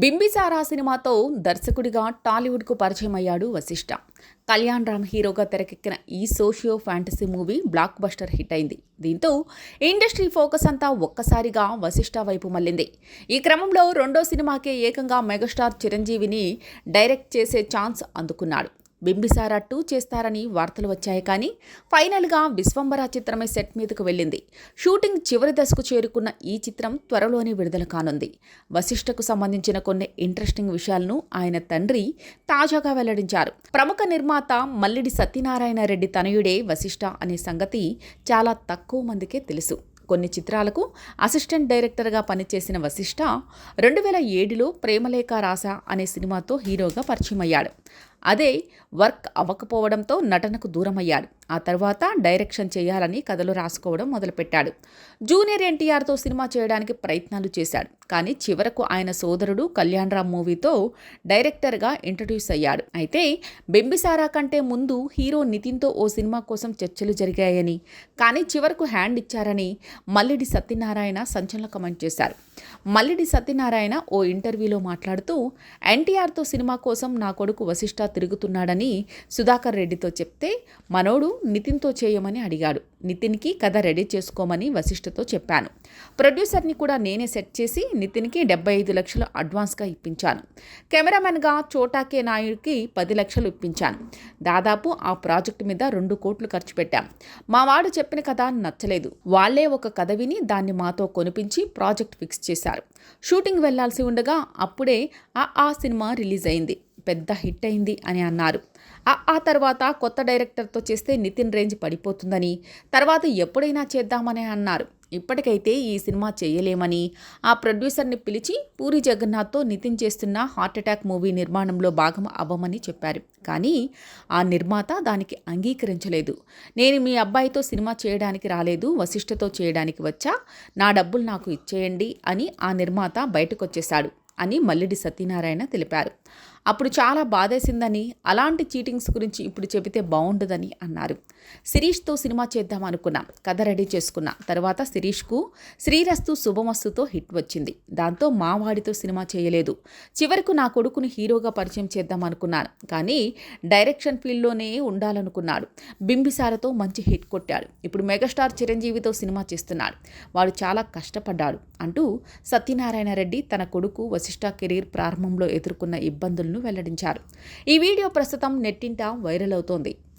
బింబిసారా సినిమాతో దర్శకుడిగా టాలీవుడ్కు పరిచయం అయ్యాడు వశిష్ఠ కళ్యాణ్ రామ్ హీరోగా తెరకెక్కిన ఈ socio fantasy movie blockbuster hit అయింది. దీంతో ఇండస్ట్రీ ఫోకస్ అంతా ఒక్కసారిగా వశిష్ఠ వైపు మళ్ళింది. ఈ క్రమంలో రెండో సినిమాకే ఏకంగా మెగాస్టార్ చిరంజీవిని డైరెక్ట్ చేసే ఛాన్స్ అందుకున్నాడు. బింబిసారా టూ చేస్తారని వార్తలు వచ్చాయి కానీ ఫైనల్గా విశ్వంబర చిత్రమే సెట్ మీదకు వెళ్ళింది. షూటింగ్ చివరి దశకు చేరుకున్న ఈ చిత్రం త్వరలోనే విడుదల కానుంది. వశిష్ఠకు సంబంధించిన కొన్ని ఇంట్రెస్టింగ్ విషయాలను ఆయన తండ్రి తాజాగా వెల్లడించారు. ప్రముఖ నిర్మాత మల్లిడి సత్యనారాయణ రెడ్డి తనయుడే వశిష్ఠ అనే సంగతి చాలా తక్కువ మందికే తెలుసు. కొన్ని చిత్రాలకు అసిస్టెంట్ డైరెక్టర్గా పనిచేసిన వశిష్ఠ రెండు వేల ఏడులో ప్రేమలేఖ రాసా అనే సినిమాతో హీరోగా పరిచయం అయ్యాడు అదే వర్క్ అవ్వకపోవడంతో నటనకు దూరమయ్యాడు. ఆ తర్వాత డైరెక్షన్ చేయాలని కథలు రాసుకోవడం మొదలుపెట్టాడు. జూనియర్ ఎన్టీఆర్తో సినిమా చేయడానికి ప్రయత్నాలు చేశాడు. కానీ చివరకు ఆయన సోదరుడు కళ్యాణ్రామ్ మూవీతో డైరెక్టర్గా ఇంట్రడ్యూస్ అయ్యాడు. అయితే బెంబిసారా కంటే ముందు హీరో నితిన్తో ఓ సినిమా కోసం చర్చలు జరిగాయని కానీ చివరకు హ్యాండ్ ఇచ్చారని మల్లిడి సత్యనారాయణ సంచలన కమెంట్ చేశారు. మల్లిడి సత్యనారాయణ ఓ ఇంటర్వ్యూలో మాట్లాడుతూ ఎన్టీఆర్తో సినిమా కోసం నా కొడుకు వశిష్ఠ తిరుగుతున్నాడని సుధాకర్ రెడ్డితో చెప్తే మనోడు నితిన్తో చేయమని అడిగాడు. నితిన్కి కథ రెడీ చేసుకోమని వశిష్ఠతో చెప్పాను. ప్రొడ్యూసర్ని కూడా నేనే సెట్ చేసి నితిన్కి డెబ్బై ఐదు లక్షలు అడ్వాన్స్గా ఇప్పించాను. కెమెరామెన్గా చోటాకే నాయుడికి పది లక్షలు ఇప్పించాను. దాదాపు ఆ ప్రాజెక్టు మీద రెండు కోట్లు ఖర్చు పెట్టాం. మా వాడు చెప్పిన కథ నచ్చలేదు. వాళ్ళే ఒక కథ విని దాన్ని మాతో కొనిపించి ప్రాజెక్ట్ ఫిక్స్ చేశారు. షూటింగ్ వెళ్ళాల్సి ఉండగా అప్పుడే ఆ ఆ సినిమా రిలీజ్ అయింది. పెద్ద హిట్ అయింది అని అన్నారు. ఆ తర్వాత కొత్త డైరెక్టర్తో చేస్తే నితిన్ రేంజ్ పడిపోతుందని తర్వాత ఎప్పుడైనా చేద్దామని అన్నారు. ఇప్పటికైతే ఈ సినిమా చేయలేమని ఆ ప్రొడ్యూసర్ని పిలిచి పూరి జగన్నాథ్తో నితిన్ చేస్తున్న హార్ట్ అటాక్ మూవీ నిర్మాణంలో భాగం అవ్వమని చెప్పారు. కానీ ఆ నిర్మాత దానికి అంగీకరించలేదు. నేను మీ అబ్బాయితో సినిమా చేయడానికి రాలేదు వశిష్ఠతో చేయడానికి వచ్చా నా డబ్బులు నాకు ఇచ్చేయండి అని ఆ నిర్మాత బయటకొచ్చేశాడు అని మల్లిడి సత్యనారాయణ తెలిపారు. అప్పుడు చాలా బాధేసిందని అలాంటి చీటింగ్స్ గురించి ఇప్పుడు చెబితే బాగుండదని అన్నారు. శిరీష్తో సినిమా చేద్దాం అనుకున్నా కథ రెడీ చేసుకున్నా. తర్వాత శిరీష్కు శ్రీరస్తు శుభమస్తుతో హిట్ వచ్చింది. దాంతో మావాడితో సినిమా చేయలేదు. చివరకు నా కొడుకుని హీరోగా పరిచయం చేద్దాం అనుకున్నాను కానీ డైరెక్షన్ ఫీల్డ్లోనే ఉండాలనుకున్నాడు. బింబిసారతో మంచి హిట్ కొట్టాడు. ఇప్పుడు మెగాస్టార్ చిరంజీవితో సినిమా చేస్తున్నాడు. వాడు చాలా కష్టపడ్డాడు అంటూ సత్యనారాయణ రెడ్డి తన కొడుకు వశిష్ఠ కెరీర్ ప్రారంభంలో ఎదుర్కొన్న ఇబ్బందులను వెల్లడించారు. ఈ వీడియో ప్రస్తుతం నెట్టింట వైరల్ అవుతోంది.